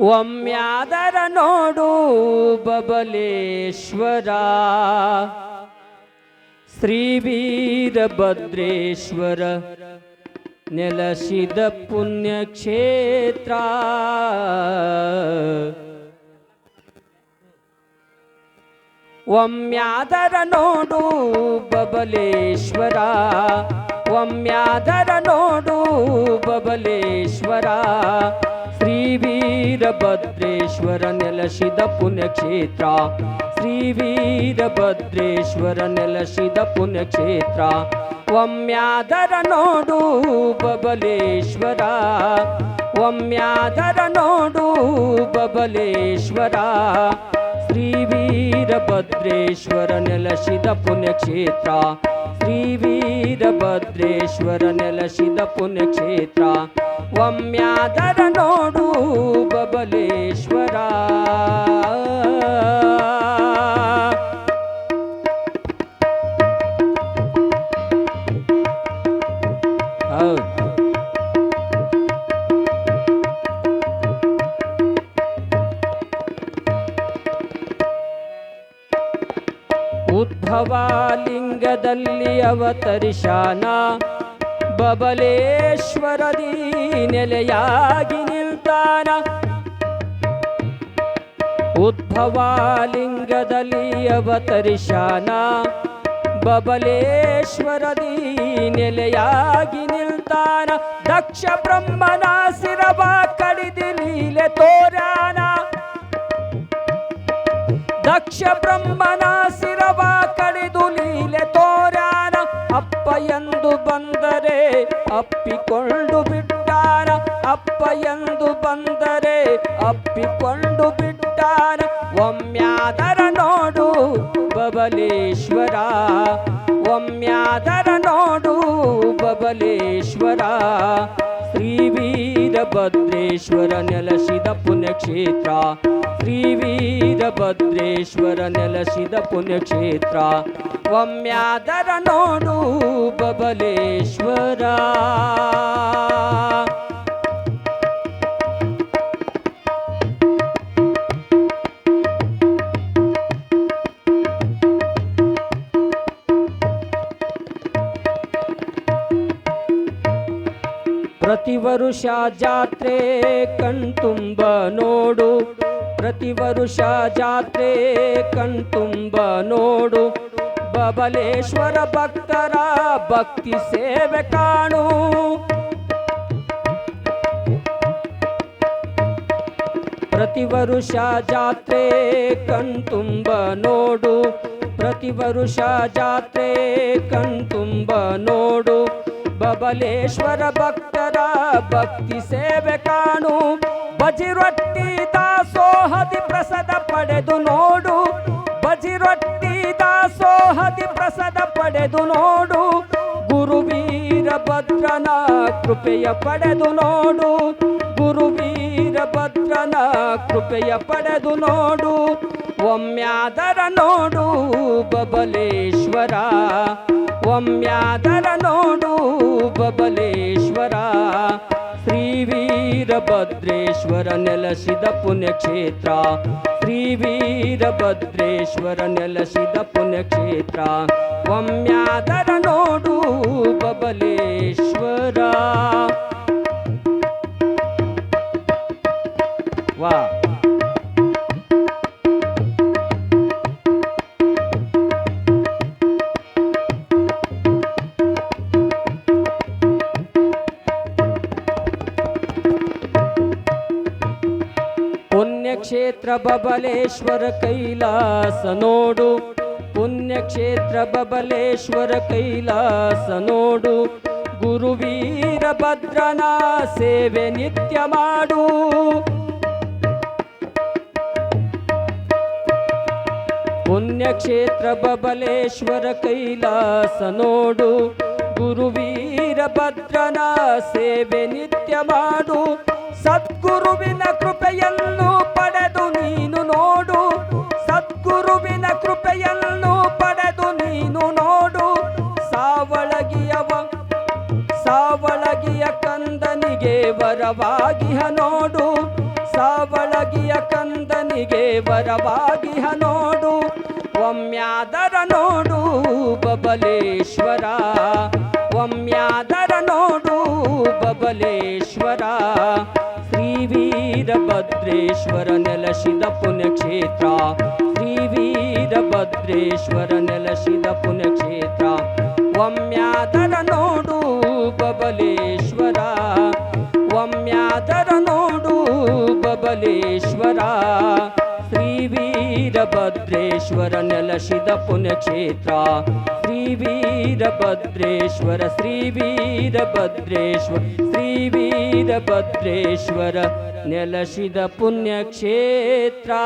ಒಮ್ಮ್ಯಾದರ ನೋಡು ಬಬಲೇಶ್ವರ. ಶ್ರೀ ವೀರಭದ್ರೇಶ್ವರ ನೆಲಸಿದ ಪುಣ್ಯಕ್ಷೇತ್ರ. ಒಮ್ಮ್ಯಾದರ ನೋಡು ಬಬಲೇಶ್ವರ. ಒಮ್ಮ್ಯಾದರ ನೋಡು ಬಬಲೇಶ್ವರ. ಶ್ರೀ ವೀರಭದ್ರೇಶ್ವರ ನೆಲಸಿದ ಪುಣ್ಯಕ್ಷೇತ್ರ ಶ್ರೀ ವೀರಭದ್ರೇಶ್ವರ ನೆಲಸಿದ ಪುಣ್ಯಕ್ಷೇತ್ರ ಒಮ್ಮ್ಯಾದರ ನೋಡು ಬಬಲೇಶ್ವರ ಒಮ್ಮ್ಯಾದರ ನೋಡು ಬಬಲೇಶ್ವರ ಶ್ರೀ ವೀರಭದ್ರೇಶ್ವರ ನೆಲಸಿದ ಪುಣ್ಯಕ್ಷೇತ್ರ ಶ್ರೀ ವೀರಭದ್ರೇಶ್ವರ ನೆಲಸಿದ ಪುಣ್ಯಕ್ಷೇತ್ರ ಒಮ್ಮ್ಯಾದರ ನೋಡು ಬಬಲೇಶ್ವರ. ಉದ್ಭವಾಲಿಂಗದಲ್ಲಿ ಉದ್ಭವ ಲಿಂಗದಲ್ಲಿ ಅವತರಿಶಾನ ಬಬಲೇಶ್ವರದಿ. ನೆಲೆಯಾಗಿ ನಿಲ್ತಾನ. ಉದ್ಭವ ಲಿಂಗದಲ್ಲಿ ಅವತರಿಶಾನ ಬಬಲೇಶ್ವರದಿ ನೆಲೆಯಾಗಿ ನಿಲ್ತಾನ. ದಕ್ಷ ಬ್ರಹ್ಮನ ಸಿರವ ಕಡಿದಿ ಲೀಲೆ ತೋರಾನ. ದಕ್ಷ ಬ್ರಹ್ಮನ ಸಿರವ ಕಡಿದು ಲೀಲೆ ತೋರಾನ. ಅಪ್ಪ ಎಂದು ಬಂದರೆ ಬಿಟ್ಟಾನ ಅಪ್ಪ ಎಂದು ಬಂದರೆ ಅಪ್ಪಿಕೊಂಡು ಬಿಟ್ಟಾನ. ಒಮ್ಮ್ಯಾದರ ನೋಡು ಬಬಲೇಶ್ವರ ಒಮ್ಮ್ಯಾದರ ನೋಡು ಬಬಲೇಶ್ವರ. ಶ್ರೀ ವೀರಭದ್ರೇಶ್ವರ ನೆಲಸಿದ ಪುಣ್ಯಕ್ಷೇತ್ರ ಶ್ರೀ ವೀರಭದ್ರೇಶ್ವರ ನೆಲಸಿದ ಪುಣ್ಯಕ್ಷೇತ್ರ. ಒಮ್ಮ್ಯಾದರ ನೋಡು ಬಬಲೇಶ್ವರ. ಪ್ರತಿ ವರುಷ ಜಾತ್ರೆ ಕಣ್ತುಂಬ ನೋಡು. ಪ್ರತಿ ವರುಷ ಜಾತ್ರೆ ಕಣ್ತುಂಬ ನೋಡು. ಬಬಲೇಶ್ವರ ಭಕ್ತರ ಭಕ್ತಿ ಸೇವೆ ಕಾಣು. ಪ್ರತಿ ವರುಷ ಜಾತ್ರೆ ಕಣ್ತುಂಬ ನೋಡು. ಪ್ರತಿ ವರುಷ ಜಾತ್ರೆ ಕಣ್ತುಂಬ ನೋಡು. ಬಬಲೇಶ್ವರ ಭಕ್ತರ ಭಕ್ತಿ ಸೇವೆ ಕಾಣು. ಬಜಿರೊಟ್ಟಿ ದಾಸೋಹದಿ ಪ್ರಸಾದ ಪಡೆದು ನೋಡು. ಬಜಿರೊಟ್ಟಿ ದಾಸೋಹದಿ ಪ್ರಸಾದ ಪಡೆದು ನೋಡು. ಗುರು ವೀರಭದ್ರನ ಕೃಪೆಯ ಪಡೆದು ನೋಡು. ಗುರು ವೀರಭದ್ರನ ಕೃಪೆಯ ಪಡೆದು ನೋಡು. ಒಮ್ಮ್ಯಾದರ ನೋಡು ಬಬಲೇಶ್ವರ. ಒಮ್ಮ್ಯಾದರ ನೋಡು ವೀರಭದ್ರೇಶ್ವರ ನೆಲಸಿದ ಪುಣ್ಯಕ್ಷೇತ್ರ ಶ್ರೀ ವೀರಭದ್ರೇಶ್ವರ ನೆಲಸಿದ ಪುಣ್ಯಕ್ಷೇತ್ರ ಒಮ್ಮ್ಯಾದರ ನೋಡು ಬಬಲೇಶ್ವರ ವಾ ಪುಣ್ಯಕ್ಷೇತ್ರ ಬಬಲೇಶ್ವರ ಕೈಲಾಸ ನೋಡು. ಪುಣ್ಯಕ್ಷೇತ್ರ ಬಬಲೇಶ್ವರ ಕೈಲಾಸ ನೋಡು. ಗುರು ವೀರಭದ್ರನ ಸೇವೆ ನಿತ್ಯ ಮಾಡು. ಪುಣ್ಯಕ್ಷೇತ್ರ ಬಬಲೇಶ್ವರ ಕೈಲಾಸ ನೋಡು. ಗುರು ವೀರಭದ್ರನ ಸೇವೆ ನಿತ್ಯ ಮಾಡು. ಸದ್ಗುರುವಿನ ಕೃಪೆಯನ್ನು ಪಡೆದು ನೀನು ನೋಡು. ಸದ್ಗುರುವಿನ ಕೃಪೆಯನ್ನು ಪಡೆದು ನೀನು ನೋಡು. ಸಾವಳಗಿಯವ, ಸಾವಳಗಿಯ ಕಂದನಿಗೆ ವರವಾಗಿಹ ನೋಡು. ಸಾವಳಗಿಯ ಕಂದನಿಗೆ ವರವಾಗಿಹ ನೋಡು. ಒಮ್ಮ್ಯಾದರ ನೋಡು ಬಬಲೇಶ್ವರ. ಒಮ್ಮ್ಯಾದರ ನೋಡು ಬಬಲೇಶ್ವರ. ಶ್ರೀ ವೀರಭದ್ರೇಶ್ವರ ನೆಲಸಿದ ಪುಣ್ಯಕ್ಷೇತ್ರ ಶ್ರೀ ವೀರಭದ್ರೇಶ್ವರ ನೆಲಸಿದ ಪುಣ್ಯಕ್ಷೇತ್ರ ಒಮ್ಮ್ಯಾದರ ನೋಡು ಬಬಲೇಶ್ವರ ಒಮ್ಮ್ಯಾದರ ನೋಡು ಬಬಲೇಶ್ವರ ಶ್ರೀ ವೀರಭದ್ರೇಶ್ವರ ನೆಲಸಿದ ಪುಣ್ಯಕ್ಷೇತ್ರ श्रीवीरभद्रेश्वर श्रीवीरभद्रेश्वर श्रीवीरभद्रेश्वर नेलशिद पुण्यक्षेत्रा